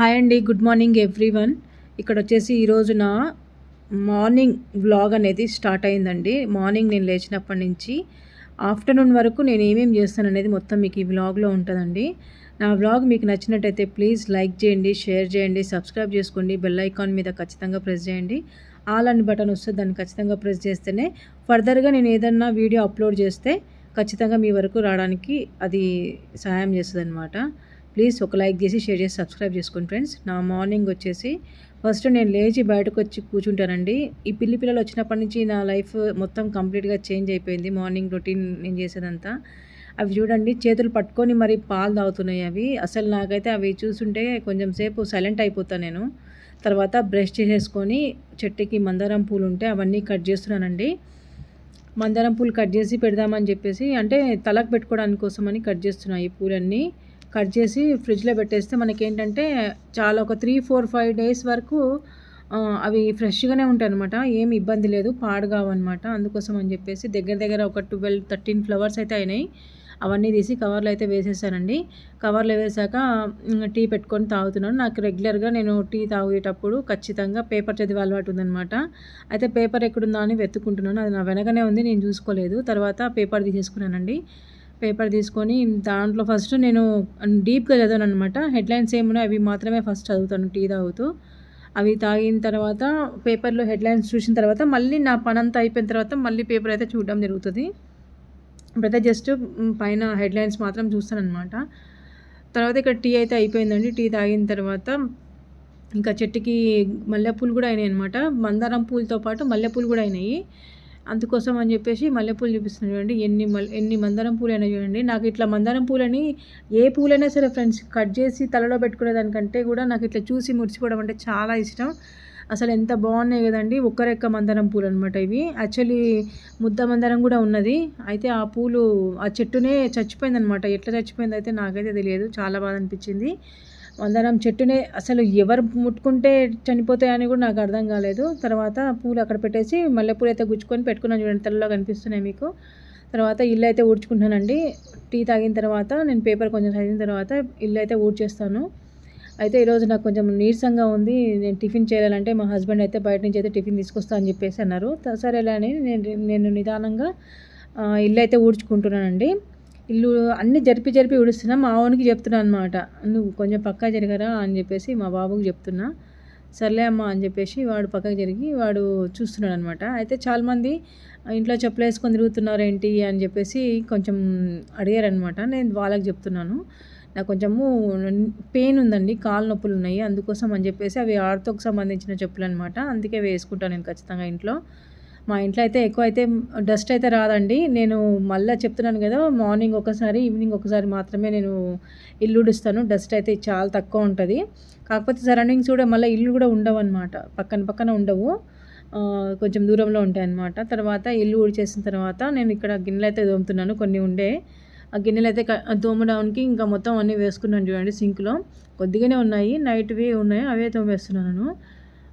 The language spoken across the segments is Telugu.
హాయ్ అండి గుడ్ మార్నింగ్ ఎవ్రీవన్. ఇక్కడ వచ్చేసి ఈరోజు నా మార్నింగ్ వ్లాగ్ అనేది స్టార్ట్ అయిందండి. మార్నింగ్ నేను లేచినప్పటి నుంచి ఆఫ్టర్నూన్ వరకు నేను ఏమేమి చేస్తాను అనేది మొత్తం మీకు ఈ వ్లాగ్లో ఉంటుందండి. నా వ్లాగ్ మీకు నచ్చినట్టయితే ప్లీజ్ లైక్ చేయండి షేర్ చేయండి సబ్స్క్రైబ్ చేసుకోండి బెల్ ఐకాన్ మీద ఖచ్చితంగా ప్రెస్ చేయండి. ఆల్ అని బటన్ వస్తే దాన్ని ఖచ్చితంగా ప్రెస్ చేస్తేనే ఫర్దర్గా నేను ఏదన్నా వీడియో అప్లోడ్ చేస్తే ఖచ్చితంగా మీ వరకు రావడానికి అది సహాయం చేస్తుంది అనమాట ప్లీజ్ ఒక లైక్ చేసి షేర్ చేసి సబ్స్క్రైబ్ చేసుకోండి ఫ్రెండ్స్. నా మార్నింగ్ వచ్చేసి ఫస్ట్ నేను లేచి బయటకు వచ్చి కూర్చుంటానండి. ఈ పిల్లి పిల్లలు వచ్చినప్పటి నుంచి నా లైఫ్ మొత్తం కంప్లీట్గా చేంజ్ అయిపోయింది. మార్నింగ్ రొటీన్ నేను చేసేదంతా. అవి చూడండి చేతులు పట్టుకొని మరి పాలు తాగుతున్నాయి అవి. అసలు నాకైతే అవి చూస్తుంటే కొంచెం సేపు సైలెంట్ అయిపోతాను నేను. తర్వాత బ్రష్ చేసేసుకొని చెట్టుకి మందారం పూలు ఉంటే అవన్నీ కట్ చేస్తున్నానండి. మందారం పూలు కట్ చేసి పెడదామని చెప్పేసి అంటే తలకు పెట్టుకోవడానికి కోసమని కట్ చేస్తున్నాయి ఈ పూలన్నీ. కట్ చేసి ఫ్రిడ్జ్లో పెట్టేస్తే మనకి ఏంటంటే చాలా ఒక త్రీ ఫోర్ ఫైవ్ డేస్ వరకు అవి ఫ్రెష్గానే ఉంటాయి అనమాట ఏమి ఇబ్బంది లేదు పాడుగావన్నమాట. అందుకోసం అని చెప్పేసి దగ్గర దగ్గర ఒక ట్వెల్వ్ థర్టీన్ ఫ్లవర్స్ అయితే అయినాయి. అవన్నీ తీసి కవర్లో అయితే వేసేసానండి. కవర్లో వేసాక టీ పెట్టుకొని తాగుతున్నాను. నాకు రెగ్యులర్గా నేను టీ తాగేటప్పుడు ఖచ్చితంగా పేపర్ చదివే అలవాటు ఉందనమాట అయితే పేపర్ ఎక్కడుందా అని వెతుక్కుంటున్నాను. అది నా వెనకనే ఉంది నేను చూసుకోలేదు. తర్వాత పేపర్ తీసేసుకున్నానండి. పేపర్ తీసుకొని దాంట్లో ఫస్ట్ నేను డీప్గా చదివాను అనమాట హెడ్లైన్స్ ఏమున్నాయి అవి మాత్రమే ఫస్ట్ చదువుతాను టీ తాగుతూ. అవి తాగిన తర్వాత పేపర్లో హెడ్లైన్స్ చూసిన తర్వాత మళ్ళీ నా పని అంతా అయిపోయిన తర్వాత మళ్ళీ పేపర్ అయితే చూడడం జరుగుతుంది. ఇప్పుడైతే జస్ట్ పైన హెడ్లైన్స్ మాత్రం చూస్తాను అనమాట తర్వాత ఇక్కడ టీ అయితే అయిపోయిందండి. టీ తాగిన తర్వాత ఇంకా చెట్టుకి మల్లెపూలు కూడా అయినాయి అనమాట మందారం పూలతో పాటు మల్లెపూలు కూడా అయినాయి. అందుకోసం అని చెప్పేసి మల్లెపూలు చూపిస్తున్నాను చూడండి. ఎన్ని ఎన్ని మందారం పూలైనా చూడండి. నాకు ఇట్లా మందారం పూలని ఏ పూలైనా సరే ఫ్రెండ్స్ కట్ చేసి తలలో పెట్టుకునేదానికంటే కూడా నాకు ఇట్లా చూసి మురిసిపోవడం అంటే చాలా ఇష్టం. అసలు ఎంత బాగున్నాయి కదండి. ఒక్కరెక్క మందారం పూలు అనమాట ఇవి. యాక్చువల్లీ ముద్ద మందారం కూడా ఉన్నది. అయితే ఆ పూలు ఆ చెట్టునే చచ్చిపోయిందనమాట ఎట్లా చచ్చిపోయిందో అయితే నాకైతే తెలియదు. చాలా బాధ అనిపించింది. మందారం చెట్టునే అసలు ఎవరు ముట్టుకుంటే చనిపోతాయని కూడా నాకు అర్థం కాలేదు. తర్వాత పూలు అక్కడ పెట్టేసి మల్లెపూలు అయితే గుచ్చుకొని పెట్టుకున్నాను చూడండి తెల్లలో కనిపిస్తున్నాయి మీకు. తర్వాత ఇల్లు అయితే ఊడ్చుకుంటానండి టీ తాగిన తర్వాత నేను పేపర్ కొంచెం చదివిన తర్వాత ఇల్లు అయితే ఊడ్చేస్తాను. అయితే ఈరోజు నాకు కొంచెం నీరసంగా ఉంది. నేను టిఫిన్ చేయాలంటే మా హస్బెండ్ అయితే బయట నుంచి అయితే టిఫిన్ తీసుకొస్తా అని చెప్పేసి అన్నారు. సరేలే అని నేను నేను నిదానంగా ఇల్లు అయితే ఊడ్చుకుంటున్నానండి. ఇల్లు అన్నీ జరిపి జరిపి విడుస్తున్నా మా వానికి చెప్తున్నా అనమాట నువ్వు కొంచెం పక్కా జరిగారా? అని చెప్పేసి మా బాబుకి చెప్తున్నా. సర్లే అమ్మ అని చెప్పేసి వాడు పక్కకు జరిగి వాడు చూస్తున్నాడు అనమాట అయితే చాలామంది ఇంట్లో చెప్పులు వేసుకొని తిరుగుతున్నారు ఏంటి అని చెప్పేసి కొంచెం అడిగారనమాట. నేను వాళ్ళకి చెప్తున్నాను. నాకు కొంచెము పెయిన్ ఉందండి కాలు నొప్పులు ఉన్నాయి అందుకోసం అని చెప్పేసి అవి ఆర్తోకి సంబంధించిన చెప్పులు అనమాట అందుకే వేసుకుంటాను నేను ఖచ్చితంగా ఇంట్లో. మా ఇంట్లో అయితే ఎక్కువ అయితే డస్ట్ అయితే రాదండి. నేను మళ్ళీ చెప్తున్నాను కదా మార్నింగ్ ఒకసారి ఈవినింగ్ ఒకసారి మాత్రమే నేను ఇల్లు ఉడుస్తాను డస్ట్ అయితే చాలా తక్కువ ఉంటుంది. కాకపోతే సరౌండింగ్స్ కూడా మళ్ళీ ఇల్లు కూడా ఉండవు అనమాట పక్కన పక్కన ఉండవు. కొంచెం దూరంలో ఉంటాయి అనమాట తర్వాత ఇల్లు ఊడిచేసిన తర్వాత నేను ఇక్కడ గిన్నెలు అయితే దోముతున్నాను కొన్ని ఉండే. ఆ గిన్నెలు అయితే దోమడానికి ఇంకా మొత్తం అన్నీ వేసుకున్నాను చూడండి సింక్లో. కొద్దిగానే ఉన్నాయి నైట్వి ఉన్నాయి అవే తోమేస్తున్నాను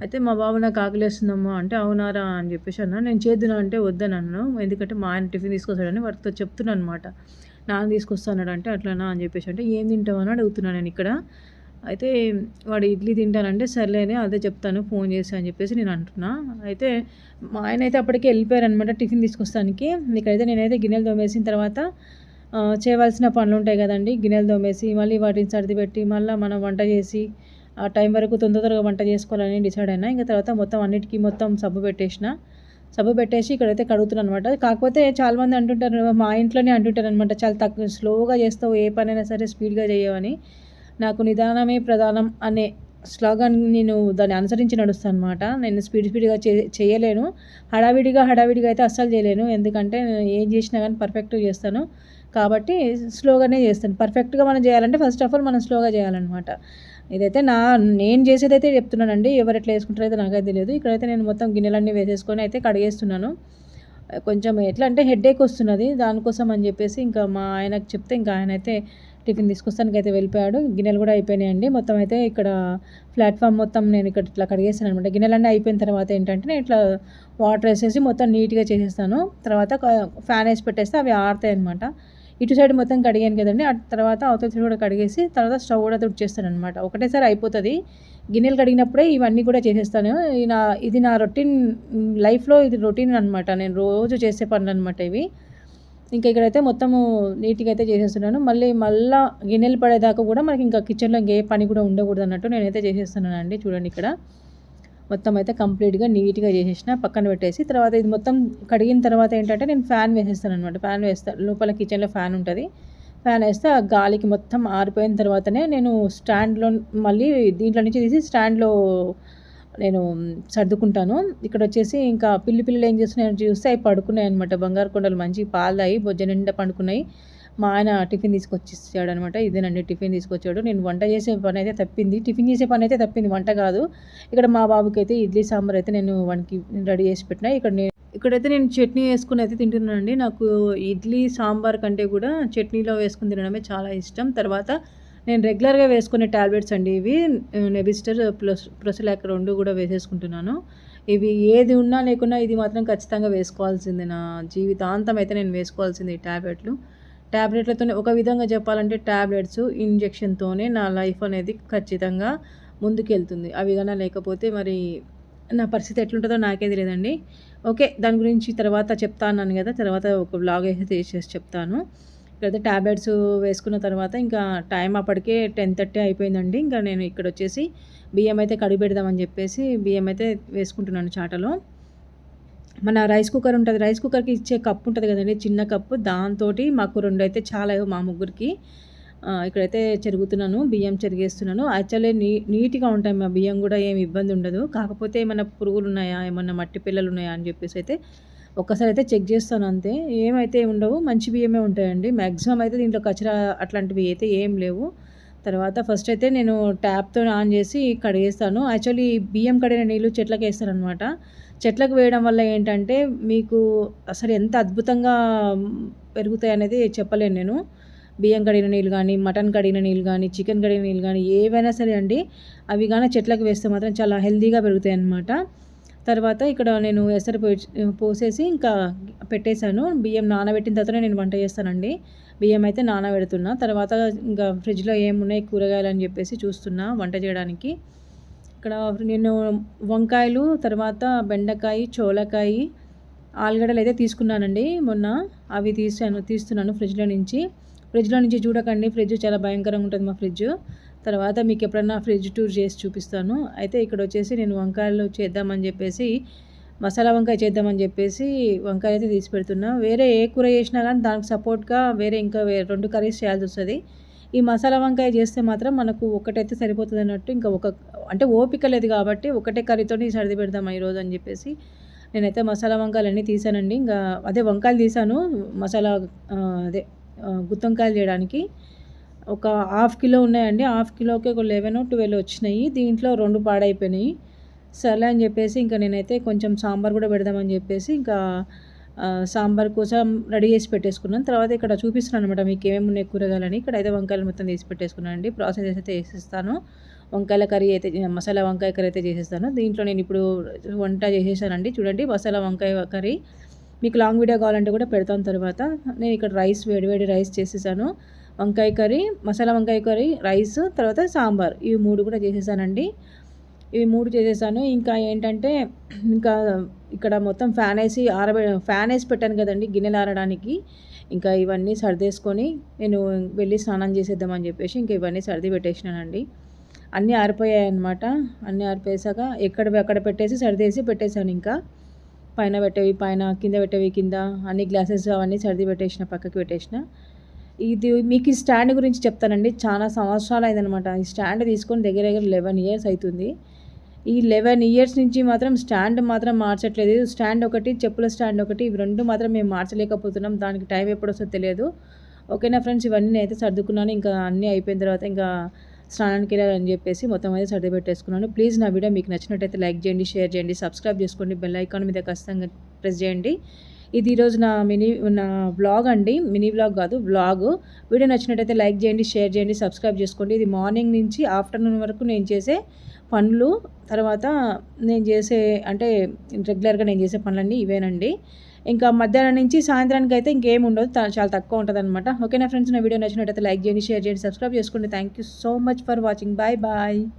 అయితే మా బాబు నాకు ఆకలేస్తుందమ్మా అంటే అవునారా అని చెప్పేసి అన్నా. నేను చేద్దునా అంటే వద్దనన్నాను ఎందుకంటే మా ఆయన టిఫిన్ తీసుకొస్తాడని వాటితో చెప్తున్నాను అనమాట నాన్న తీసుకొస్తాడు అంటే అట్లానా అని చెప్పేసి అంటే ఏం తింటామని అడుగుతున్నాను నేను ఇక్కడ. అయితే వాడు ఇడ్లీ తింటానంటే సర్లేనే అదే చెప్తాను ఫోన్ చేసి అని చెప్పేసి నేను అంటున్నా. అయితే మా ఆయన అయితే అప్పటికే వెళ్ళిపోయారనమాట టిఫిన్ తీసుకొస్తానికి. ఇక్కడైతే నేనైతే గిన్నెలు తోమేసిన తర్వాత చేయవలసిన పనులు ఉంటాయి కదండి. గిన్నెలు తోమేసి మళ్ళీ వాటిని సర్ది పెట్టి మళ్ళీ మనం వంట చేసి ఆ టైం వరకు తొందరగా వంట చేసుకోవాలని డిసైడ్ అయినా ఇంకా తర్వాత మొత్తం అన్నిటికీ మొత్తం సబ్బు పెట్టేసిన సబ్బు పెట్టేసి ఇక్కడైతే కడుగుతున్నాను అనమాట కాకపోతే చాలామంది అంటుంటారు మా ఇంట్లోనే అంటుంటారు అనమాట చాలా తక్కువ స్లోగా చేస్తావు ఏ పనైనా సరే స్పీడ్గా చేయవని. నాకు నిదానమే ప్రధానం అనే స్లోగన్ నేను దాన్ని అనుసరించి నడుస్తాను అనమాట నేను స్పీడ్ స్పీడ్గా చే చేయలేను. హడావిడిగా హడావిడిగా అయితే అస్సలు చేయలేను. ఎందుకంటే నేను ఏం చేసినా కానీ పర్ఫెక్ట్గా చేస్తాను. కాబట్టి స్లోగానే చేస్తాను. పర్ఫెక్ట్గా మనం చేయాలంటే ఫస్ట్ ఆఫ్ ఆల్ మనం స్లోగా చేయాలన్నమాట. ఇదైతే నా నేను చేసేదైతే చెప్తున్నానండి. ఎవరు ఎట్లా వేసుకుంటారో అయితే నాకైతే తెలియదు. ఇక్కడైతే నేను మొత్తం గిన్నెలన్నీ వేసేసుకొని అయితే కడిగేస్తున్నాను. కొంచెం ఎట్లా అంటే హెడేక్ వస్తున్నది. దానికోసం అని చెప్పేసి ఇంకా మా ఆయనకు చెప్తే ఇంకా ఆయన అయితే టిఫిన్ తీసుకొస్తానికి అయితే వెళ్ళిపోయాడు. గిన్నెలు కూడా అయిపోయినాయండి. మొత్తం అయితే ఇక్కడ ప్లాట్ఫామ్ మొత్తం నేను ఇక్కడ ఇట్లా కడిగేస్తాను అనమాట గిన్నెలన్నీ అయిపోయిన తర్వాత ఏంటంటే నేను ఇట్లా వాటర్ వేసేసి మొత్తం నీట్గా చేసేస్తాను. తర్వాత ఫ్యాన్ వేసి పెట్టేస్తే అవి ఆడతాయి అనమాట ఇటు సైడ్ మొత్తం కడిగాను కదండి. ఆ తర్వాత అవతల సైడ్ కూడా కడిగేసి తర్వాత స్టవ్ కూడా తుడిచేస్తాను అనమాట ఒకటేసారి అయిపోతుంది. గిన్నెలు కడిగినప్పుడే ఇవన్నీ కూడా చేసేస్తాను. ఈ నా ఇది నా రొటీన్ లైఫ్లో ఇది రొటీన్ అనమాట నేను రోజు చేసే పనులు అనమాట ఇవి. ఇంకా ఇక్కడైతే మొత్తము నీట్గా అయితే చేసేస్తున్నాను. మళ్ళీ మళ్ళీ గిన్నెలు పడేదాకా కూడా మనకి ఇంకా కిచెన్లో ఇంకే పని కూడా ఉండకూడదు అన్నట్టు నేనైతే చేసేస్తున్నానండి. చూడండి ఇక్కడ. మొత్తం అయితే కంప్లీట్గా నీట్గా చేసేసిన పక్కన పెట్టేసి తర్వాత ఇది మొత్తం కడిగిన తర్వాత ఏంటంటే నేను ఫ్యాన్ వేసేస్తాను అనమాట ఫ్యాన్ వేస్తాను లోపల కిచెన్లో ఫ్యాన్ ఉంటుంది. ఫ్యాన్ వేస్తే ఆ గాలికి మొత్తం ఆరిపోయిన తర్వాతనే నేను స్టాండ్లో మళ్ళీ దీంట్లో నుంచి తీసి స్టాండ్లో నేను సర్దుకుంటాను. ఇక్కడ వచ్చేసి ఇంకా పిల్లి పిల్లలు ఏం చేస్తున్నాయని చూస్తే అవి పడుకున్నాయి అనమాట బంగారు కొండలు మంచి పాలు తాగి బొజ్జ నిండా పండుకున్నాయి. మా ఆయన టిఫిన్ తీసుకొచ్చి అనమాట ఇదేనండి టిఫిన్ తీసుకొచ్చాడు. నేను వంట చేసే పని అయితే తప్పింది. టిఫిన్ చేసే పని అయితే తప్పింది వంట కాదు. ఇక్కడ మా బాబుకి అయితే ఇడ్లీ సాంబార్ అయితే నేను వానికి రెడీ చేసి పెట్టిన. ఇక్కడ నేను ఇక్కడైతే నేను చట్నీ వేసుకుని అయితే తింటున్నానండి. నాకు ఇడ్లీ సాంబార్ కంటే కూడా చట్నీలో వేసుకుని తినడమే చాలా ఇష్టం. తర్వాత నేను రెగ్యులర్గా వేసుకునే టాబ్లెట్స్ అండి ఇవి. నెబిస్టర్ ప్లస్ ప్రొసలాక్ రెండు కూడా వేసేసుకుంటున్నాను. ఇవి ఏది ఉన్నా లేకున్నా ఇది మాత్రం ఖచ్చితంగా వేసుకోవాల్సిందే నా జీవితాంతం అయితే నేను వేసుకోవాల్సింది ఈ ట్యాబ్లెట్లు ట్యాబ్లెట్లతోనే ఒక విధంగా చెప్పాలంటే ట్యాబ్లెట్స్ ఇంజెక్షన్తోనే నా లైఫ్ అనేది ఖచ్చితంగా ముందుకెళ్తుంది. అవి కన్నా లేకపోతే మరి నా పరిస్థితి ఎట్లుంటుందో నాకే తెలియదండి. ఓకే దాని గురించి తర్వాత చెప్తాను కదా తర్వాత ఒక బ్లాగ్ అయితే చేసి చెప్తాను. ఇక్కడైతే ట్యాబ్లెట్స్ వేసుకున్న తర్వాత ఇంకా టైం అప్పటికే టెన్ థర్టీ అయిపోయిందండి. ఇంకా నేను ఇక్కడ వచ్చేసి బియ్యం అయితే కడిగి పెడదామని చెప్పేసి బియ్యం అయితే వేసుకుంటున్నాను చాటలో. మన రైస్ కుక్కర్ ఉంటుంది. రైస్ కుక్కర్కి ఇచ్చే కప్పు ఉంటుంది కదండి. చిన్న కప్పు దాంతో మాకు రెండు అయితే చాలా మా ముగ్గురికి ఇక్కడైతే చెరుగుతున్నాను బియ్యం చెరిగేస్తున్నాను. యాక్చువల్లీ నీ నీట్గా ఉంటాయి మా బియ్యం కూడా ఏమి ఇబ్బంది ఉండదు. కాకపోతే ఏమైనా పురుగులు ఉన్నాయా? ఏమన్నా మట్టి పిల్లలు ఉన్నాయా? అని చెప్పేసి అయితే ఒక్కసారి అయితే చెక్ చేస్తాను అంతే. ఏమైతే ఉండవు మంచి బియ్యమే ఉంటాయండి. మ్యాక్సిమం అయితే దీంట్లో కచరా అట్లాంటివి అయితే ఏం లేవు. తర్వాత ఫస్ట్ అయితే నేను ట్యాప్తో ఆన్ చేసి కడిగేస్తాను. యాక్చువల్లీ బియ్యం కడిగిన నీళ్ళు చెట్లకి వేస్తాను అనమాట చెట్లకు వేయడం వల్ల ఏంటంటే మీకు అసలు ఎంత అద్భుతంగా పెరుగుతాయి అనేది చెప్పలేను నేను. బియ్యం కడిగిన నీళ్ళు కానీ మటన్ కడిగిన నీళ్ళు కానీ చికెన్ కడిగిన నీళ్ళు కానీ ఏవైనా సరే అండి అవి కానీ చెట్లకు వేస్తే మాత్రం చాలా హెల్దీగా పెరుగుతాయి అన్నమాట. తర్వాత ఇక్కడ నేను ఎసరు పోసేసి ఇంకా పెట్టేశాను. బియ్యం నానబెట్టిన తర్వాతనే నేను వంట చేస్తానండి. బియ్యం అయితే నానబెడుతున్నా. తర్వాత ఇంకా ఫ్రిడ్జ్లో ఏమున్నాయి? కూరగాయలు అని చెప్పేసి చూస్తున్నా వంట చేయడానికి. ఇక్కడ నేను వంకాయలు తర్వాత బెండకాయ చోలకాయ ఆలుగడ్డలు అయితే తీసుకున్నానండి మొన్న. అవి తీసాను తీస్తున్నాను ఫ్రిడ్జ్లో నుంచి. ఫ్రిడ్జ్లో నుంచి చూడకండి ఫ్రిడ్జ్ చాలా భయంకరంగా ఉంటుంది మా ఫ్రిడ్జ్. తర్వాత మీకు ఎప్పుడన్నా ఫ్రిడ్జ్ టూర్ చేసి చూపిస్తాను. అయితే ఇక్కడ వచ్చేసి నేను వంకాయలు చేద్దామని చెప్పేసి మసాలా వంకాయ చేద్దామని చెప్పేసి వంకాయ అయితే తీసి పెడుతున్నా. వేరే ఏ కూర చేసినా కానీ దానికి సపోర్ట్గా వేరే ఇంకా రెండు కర్రీస్ చేయాల్సి వస్తుంది. ఈ మసాలా వంకాయ చేస్తే మాత్రం మనకు ఒకటైతే సరిపోతుంది అన్నట్టు ఇంకా ఒక అంటే ఓపిక లేదు కాబట్టి ఒకటే కర్రీతో సర్ది పెడదాం ఈరోజు అని చెప్పేసి. నేనైతే మసాలా వంకాయలు అన్నీ తీసానండి. ఇంకా అదే వంకాయలు తీసాను. మసాలా అదే గుత్తొంకాయలు చేయడానికి. ఒక హాఫ్ కిలో ఉన్నాయండి. హాఫ్ కిలోకి ఒక లెవెన్ ట్వెల్వ్ వచ్చినాయి. దీంట్లో రెండు పాడైపోయినాయి. సర్లే అని చెప్పేసి ఇంకా నేనైతే కొంచెం సాంబార్ కూడా పెడదామని చెప్పేసి ఇంకా సాంబార్ కోసం రెడీ చేసి పెట్టేసుకున్నాను. తర్వాత ఇక్కడ చూపిస్తున్నాను అనమాట మీకు ఏమేమి ఉన్నాయి కూరగాయలని. ఇక్కడ అయితే వంకాయలు మొత్తం తీసి పెట్టేసుకున్నాను అండి ప్రాసెస్ అయితే చేసేస్తాను. వంకాయల కర్రీ అయితే మసాలా వంకాయ కర్రీ అయితే చేసేస్తాను. దీంట్లో నేను ఇప్పుడు వంట చేసేసానండి. చూడండి మసాలా వంకాయ కర్రీ. మీకు లాంగ్ వీడియో కావాలంటే కూడా పెడతాను తర్వాత. నేను ఇక్కడ రైస్ వేడివేడి రైస్ చేసేసాను. వంకాయ కర్రీ మసాలా వంకాయ కర్రీ రైస్ తర్వాత సాంబార్. ఇవి మూడు కూడా చేసేసానండి. ఇవి మూడు చేసేసాను. ఇంకా ఏంటంటే ఇంకా ఇక్కడ మొత్తం ఫ్యాన్ వేసి ఆరబె ఫ్యాన్ వేసి పెట్టాను కదండి గిన్నెలు ఆరడానికి. ఇంకా ఇవన్నీ సర్దేసుకొని నేను వెళ్ళి స్నానం చేసేద్దామని చెప్పేసి ఇంకా ఇవన్నీ సర్ది పెట్టేసినానండి. అన్నీ ఆరిపోయాయి అనమాట అన్నీ ఆరిపోయేసాక ఎక్కడ అక్కడ పెట్టేసి సర్దేసి పెట్టేశాను ఇంకా. పైన పెట్టేవి పైన కింద పెట్టేవి కింద అన్ని గ్లాసెస్ అవన్నీ సర్ది పెట్టేసిన పక్కకి పెట్టేసిన. ఇది మీకు ఈ స్టాండ్ గురించి చెప్తానండి. చాలా సంవత్సరాలు అయిందనమాట ఈ స్టాండ్ తీసుకొని దగ్గర దగ్గర లెవెన్ ఇయర్స్ అవుతుంది. ఈ లెవెన్ ఇయర్స్ నుంచి మాత్రం స్టాండ్ మాత్రం మార్చట్లేదు. స్టాండ్ ఒకటి చెప్పుల స్టాండ్ ఒకటి ఇవి రెండు మాత్రం మేము మార్చలేకపోతున్నాం. దానికి టైం ఎప్పుడు వస్తుందో తెలియదు. ఓకేనా ఫ్రెండ్స్? ఇవన్నీ అయితే సర్దుకున్నాను. ఇంకా అన్నీ అయిపోయిన తర్వాత ఇంకా స్నానానికి వెళ్ళాలని చెప్పేసి మొత్తం అయితే సర్ది పెట్టేసుకున్నాను. ప్లీజ్ నా వీడియో మీకు నచ్చినట్టయితే లైక్ చేయండి షేర్ చేయండి సబ్స్క్రైబ్ చేసుకోండి బెల్ ఐకాన్ మీద ఖచ్చితంగా ప్రెస్ చేయండి. ఇది ఈరోజు నా మినీ నా బ్లాగ్ అండి. మినీ బ్లాగ్ కాదు బ్లాగ్ వీడియో నచ్చినట్టయితే లైక్ చేయండి షేర్ చేయండి సబ్స్క్రైబ్ చేసుకోండి. ఇది మార్నింగ్ నుంచి ఆఫ్టర్నూన్ వరకు నేను చేసే పనులు తర్వాత నేను చేసే అంటే రెగ్యులర్గా నేను చేసే పనులన్నీ ఇవేనండి. ఇంకా మధ్యాహ్నం నుంచి సాయంత్రానికి అయితే ఇంకేం ఉండదు చాలా తక్కువ ఉంటుంది అనమాట ఓకేనా ఫ్రెండ్స్? నా వీడియో నచ్చినట్టయితే లైక్ చేయండి షేర్ చేయండి సబ్స్క్రైబ్ చేసుకోండి. Thank you so much for watching. Bye bye.